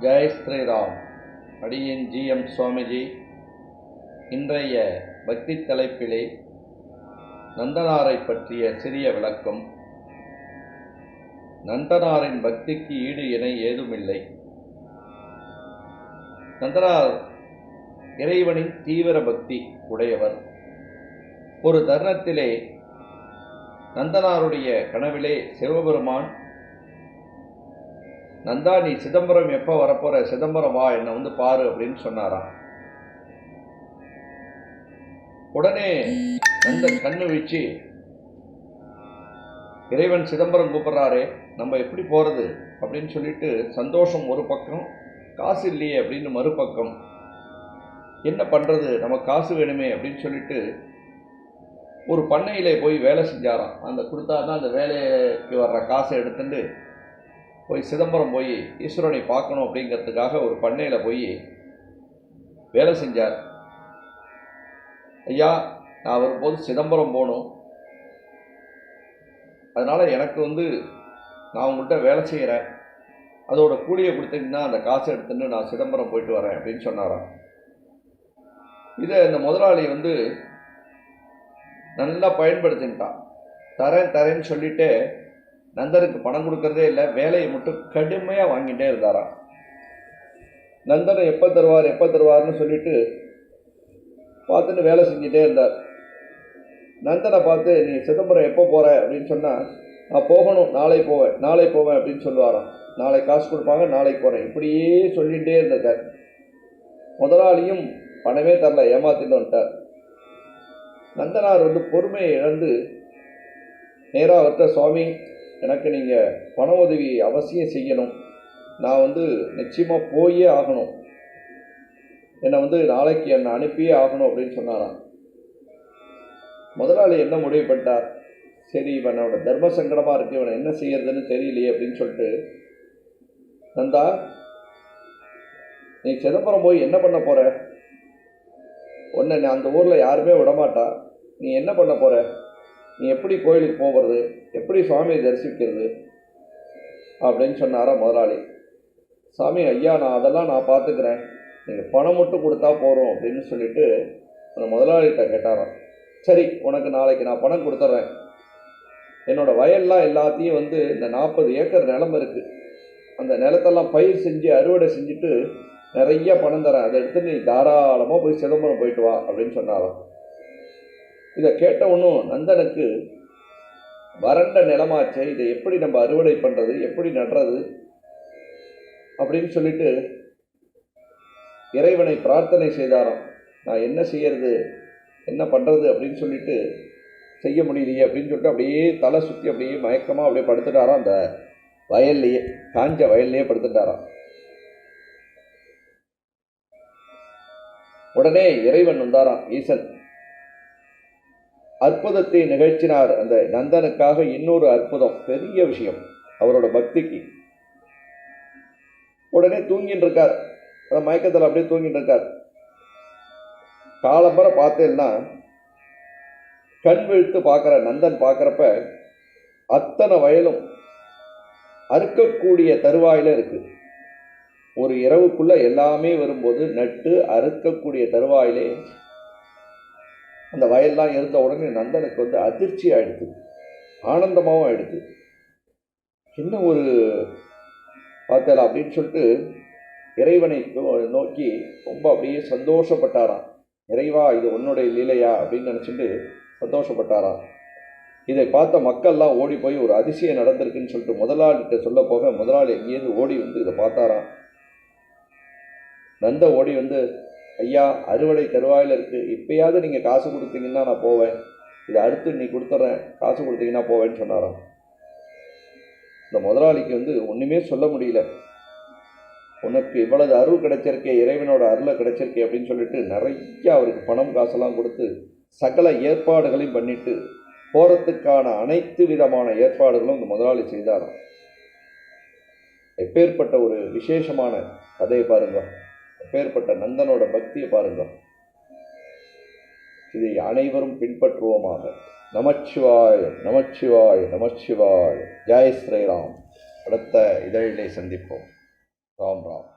ஜெய் ஸ்ரீராம். அடியின் ஜிஎம் சுவாமிஜி. இன்றைய பக்தி தலைப்பிலே நந்தனாரை பற்றிய சிறிய விளக்கம். நந்தனாரின் பக்திக்கு ஈடு இணை ஏதுமில்லை. நந்தனார் இறைவனின் தீவிர பக்தி உடையவர். ஒரு தருணத்திலே நந்தனாருடைய கனவிலே சிவபெருமான் நந்தா நீ சிதம்பரம் எப்போ வரப்போற? சிதம்பரம் வா என்னை வந்து பாரு அப்படின்னு சொன்னாராம் உடனே நந்தன் கண்ணு வச்சு இறைவன் சிதம்பரம் கூப்பிட்றாரே நம்ம எப்படி போகிறது அப்படின்னு சொல்லிட்டு சந்தோஷம் ஒரு பக்கம் காசு இல்லையே அப்படின்னு மறுபக்கம் என்ன பண்ணுறது நம்ம காசு வேணுமே அப்படின்னு சொல்லிட்டு ஒரு பண்ணையிலே போய் வேலை செஞ்சாராம். அந்த கொடுத்தா தான் அந்த வேலைக்கு வர்ற காசை எடுத்துட்டு போய் சிதம்பரம் போய் ஈஸ்வரனை பார்க்கணும் அப்படிங்கிறதுக்காக ஒரு பண்ணையில் போய் வேலை செஞ்சார். ஐயா நான் வரும்போது சிதம்பரம் போகணும். அதனால் எனக்கு வந்து நான் உங்கள்கிட்ட வேலை செய்கிறேன் அதோட கூலியை கொடுத்தீங்கன்னா அந்த காசை எடுத்துட்டு நான் சிதம்பரம் போயிட்டு வரேன் அப்படின்னு சொன்னாராம். இதை இந்த முதலாளி வந்து நல்லா பயன்படுத்தின்ட்டான் தரேன் தரேன்னு சொல்லிட்டு நந்தனுக்கு பணம் கொடுக்கறதே இல்லை வேலையை மட்டும் கடுமையாக வாங்கிட்டே இருந்தாராம். நந்தனை எப்போ தருவார் எப்போ தருவார்னு சொல்லிட்டு பார்த்துட்டு வேலை செஞ்சுட்டே இருந்தார். நந்தனை பார்த்து நீ சிதம்பரம் எப்போ போகிற அப்படின்னு சொன்னால் நான் போகணும் நாளை போவேன் நாளை போவேன் அப்படின்னு சொல்லுவாராம். நாளை காசு கொடுப்பாங்க நாளைக்கு போகிறேன் இப்படியே சொல்லிகிட்டே இருந்தார். முதலாளியும் பணமே தரல ஏமாத்திட்டு வந்துட்டார் நந்தனார் வந்து பொறுமையை இழந்து நேராக அவர்கிட்ட சுவாமி எனக்கு நீங்கள் பண உதவி அவசியம் செய்யணும். நான் வந்து நிச்சயமாக போயே ஆகணும். என்னை வந்து நாளைக்கு என்னை அனுப்பியே ஆகணும் அப்படின்னு சொன்னாராம் முதலாளி என்ன முடிவு பண்ணிட்டார்? சரி இவனோட தர்ம சங்கடமாக இருக்கு இவனை என்ன செய்யறதுன்னு தெரியலையே அப்படின்னு சொல்லிட்டு நந்தா நீ சிதம்பரம் போய் என்ன பண்ண போகிற உன்னை நான் அந்த ஊரில் யாருமே விடமாட்டா. நீ என்ன பண்ண போகிற நீ எப்படி கோயிலுக்கு போகிறது? எப்படி சுவாமியை தரிசிக்கிறது? அப்படின்னு சொன்னாரா முதலாளி. சாமி ஐயா நான் அதெல்லாம் நான் பார்த்துக்கிறேன். நீங்கள் பணம் மட்டும் கொடுத்தா போகிறோம் அப்படின்னு சொல்லிட்டு அந்த முதலாளிகிட்ட கேட்டாராம். சரி உனக்கு நாளைக்கு நான் பணம் கொடுத்துட்றேன் என்னோடய வயல்லாம் எல்லாத்தையும் வந்து இந்த நாற்பது ஏக்கர் நிலம் இருக்குது அந்த நிலத்தெல்லாம் பயிர் செஞ்சு அறுவடை செஞ்சுட்டு நிறைய பணம் தரேன். அதை எடுத்து நீ தாராளமாக போய் சிதம்பரம் போயிட்டு வா அப்படின்னு சொன்னாராம். இதை கேட்டவனும் நந்தனுக்கு வறண்ட நிலமாச்சே இதை எப்படி நம்ம அறுவடை பண்ணுறது எப்படி நடுறது? அப்படின்னு சொல்லிட்டு இறைவனை பிரார்த்தனை செய்தாராம். நான் என்ன செய்யறது என்ன பண்ணுறது அப்படின்னு சொல்லிட்டு செய்ய முடியலையே அப்படின்னு சொல்லிட்டு அப்படியே தலை சுற்றி அப்படியே மயக்கமாக அப்படியே படுத்துட்டாராம். அந்த வயல்லையே காஞ்ச வயல்லையே படுத்துட்டாராம். உடனே இறைவன் வந்தாராம் ஈசன் அற்புதத்தை நிகழ்த்தினார் அந்த நந்தனுக்காக இன்னொரு அற்புதம் பெரிய விஷயம் அவரோட பக்திக்கு. உடனே தூங்கிட்டு இருக்கார் அந்த மயக்கத்தில் அப்படியே தூங்கிட்டு இருக்கார் காலம்பரை பார்த்தேன்னா கண் விழுத்து பார்க்குற நந்தன் பார்க்குறப்ப அத்தனை வயலும் அறுக்கக்கூடிய தருவாயில் இருக்கு. ஒரு இரவுக்குள்ளே எல்லாமே வரும்போது நட்டு அறுக்கக்கூடிய தருவாயிலே அந்த வயல்லாம் இருந்த உடனே நந்தனுக்கு வந்து அதிர்ச்சி ஆயிடுது. ஆனந்தமாகவும் ஆயிடுது. என்ன ஒரு பார்த்தல அப்படின்னு சொல்லிட்டு இறைவனை நோக்கி ரொம்ப அப்படியே சந்தோஷப்பட்டாராம். இறைவா இது உன்னுடைய லீலையா அப்படின்னு நினச்சிட்டு சந்தோஷப்பட்டாராம். இதை பார்த்த மக்கள்லாம் ஓடி போய் ஒரு அதிசயம் நடந்திருக்குன்னு சொல்லிட்டு முதலாளிகிட்ட சொல்ல போக முதலாளி எங்கேயிருந்து ஓடி வந்து இதை பார்த்தாராம். நந்த ஓடி வந்து ஐயா அறுவடை தருவாயில் இருக்குது இப்போயாவது நீங்கள் காசு கொடுத்தீங்கன்னா நான் போவேன். இதை அடுத்து நீ கொடுத்துட்றேன். காசு கொடுத்தீங்கன்னா போவேன்னு சொன்னாராம். இந்த முதலாளிக்கு வந்து ஒன்றுமே சொல்ல முடியல. உனக்கு இவ்வளவு அருள் கிடைச்சிருக்கே இறைவனோட அருளை கிடைச்சிருக்கே அப்படின்னு சொல்லிட்டு நிறைய அவருக்கு பணம் காசெல்லாம் கொடுத்து சகல ஏற்பாடுகளையும் பண்ணிட்டு போகிறதுக்கான அனைத்து விதமான ஏற்பாடுகளும் இந்த முதலாளி செய்தாராம். எப்பேற்பட்ட ஒரு விசேஷமான கதையை பாருங்க. எப்பேற்பட்ட நந்தனோட பக்தியை பாருங்க இதை அனைவரும் பின்பற்றுவோமாக. நமச்சிவாய நமச்சிவாய நமச்சிவாய. ஜெய் ஸ்ரீராம். அடுத்த இதழிலே சந்திப்போம். ராம் ராம்.